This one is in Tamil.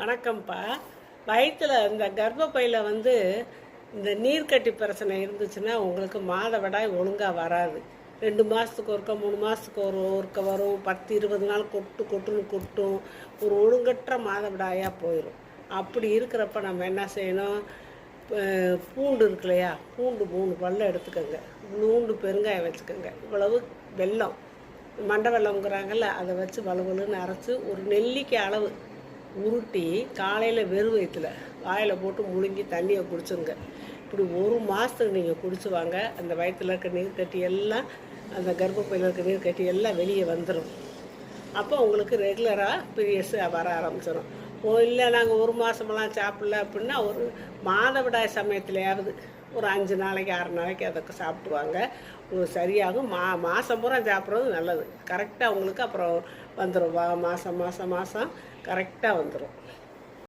வணக்கம்ப்பா. வயிற்றில் இந்த கர்ப்பப்பையில் வந்து இந்த நீர்க்கட்டி பிரச்சனை இருந்துச்சுன்னா உங்களுக்கு மாதவிடாய் ஒழுங்காக வராது. ரெண்டு மாதத்துக்கு ஒருக்க மூணு மாதத்துக்கு ஒரு ஒருக்க வரும். பத்து இருபது நாள் கொட்டு கொட்டுன்னு கொட்டும். ஒரு ஒழுங்கற்ற மாதவிடாயாக போயிடும் அப்படி இருக்கிறப்ப நம்ம என்ன செய்யணும்? பூண்டு இருக்கு இல்லையா? பூண்டு மூணு பல்ல எடுத்துக்கோங்க. பூண்டு பெருங்காயம் வச்சுக்கோங்க. இவ்வளவு வெல்லம். மண்டை வெள்ளம்ங்கிறாங்கல்ல அதை வச்சு வலுவலுன்னு அரைச்சி ஒரு நெல்லிக்காய் அளவு உருட்டி காலையில் வெறும் வயிற்றில் வாயில் போட்டு முழுங்கி தண்ணியை குடிச்சுங்க இப்படி ஒரு மாதத்துக்கு நீங்கள் குடிச்சு வாங்க. அந்த வயிற்றில் இருக்க நீர் கட்டி எல்லாம் அந்த கர்ப்பப்பையில் இருக்க நீர் கட்டி எல்லாம் வெளியே வந்துடும் அப்போ உங்களுக்கு ரெகுலராக பீரியட்ஸ் வர ஆரம்பிச்சிடும் ஓ இல்லை நாங்கள் ஒரு மாதமெல்லாம் சாப்பிடல அப்படின்னா ஒரு மாதவிடாய் சமயத்துலையாவது ஒரு அஞ்சு நாளைக்கு ஆறு நாளைக்கு அதை சாப்பிடுவாங்க உங்களுக்கு சரியாகும். மா மாதம் பூரா சாப்பிட்றது நல்லது. கரெக்டாக உங்களுக்கு அப்புறம் வந்துடும் வா மாதம் மாதம் மாதம் கரெக்டாக வந்துடும்